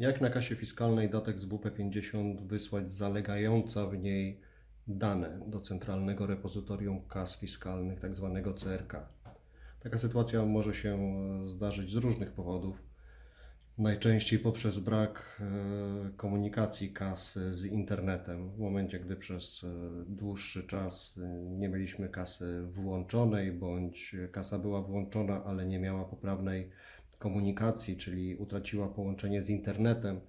Jak na kasie fiskalnej datek z WP50 wysłać zalegająca w niej dane do Centralnego Repozytorium Kas Fiskalnych, tak zwanego CRK? Taka sytuacja może się e, zdarzyć z różnych powodów. Najczęściej poprzez brak e, komunikacji kas z internetem. W momencie, gdy przez e, dłuższy czas e, nie mieliśmy kasy włączonej, bądź kasa była włączona, ale nie miała poprawnej komunikacji, czyli utraciła połączenie z internetem,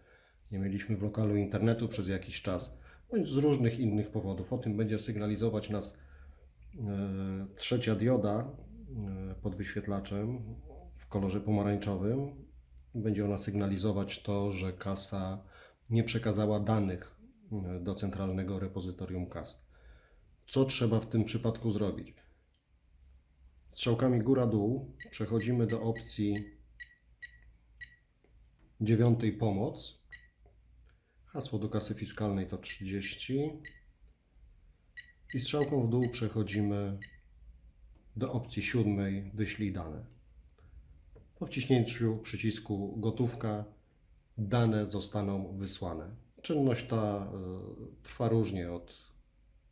nie mieliśmy w lokalu internetu przez jakiś czas, bądź z różnych innych powodów. O tym będzie sygnalizować nas e, trzecia dioda e, pod wyświetlaczem w kolorze pomarańczowym. Będzie ona sygnalizować to, że kasa nie przekazała danych e, do centralnego repozytorium kas. Co trzeba w tym przypadku zrobić? Strzałkami góra-dół przechodzimy do opcji dziewiątej pomoc. Hasło do kasy fiskalnej to 30. I strzałką w dół przechodzimy do opcji siódmej wyślij dane. Po wciśnięciu przycisku gotówka dane zostaną wysłane. Czynność ta y, trwa różnie od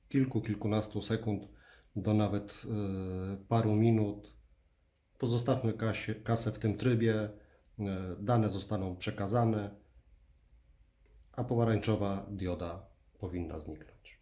kilku, kilkunastu sekund do nawet y, paru minut. Pozostawmy kasie, kasę w tym trybie, dane zostaną przekazane, a pomarańczowa dioda powinna zniknąć.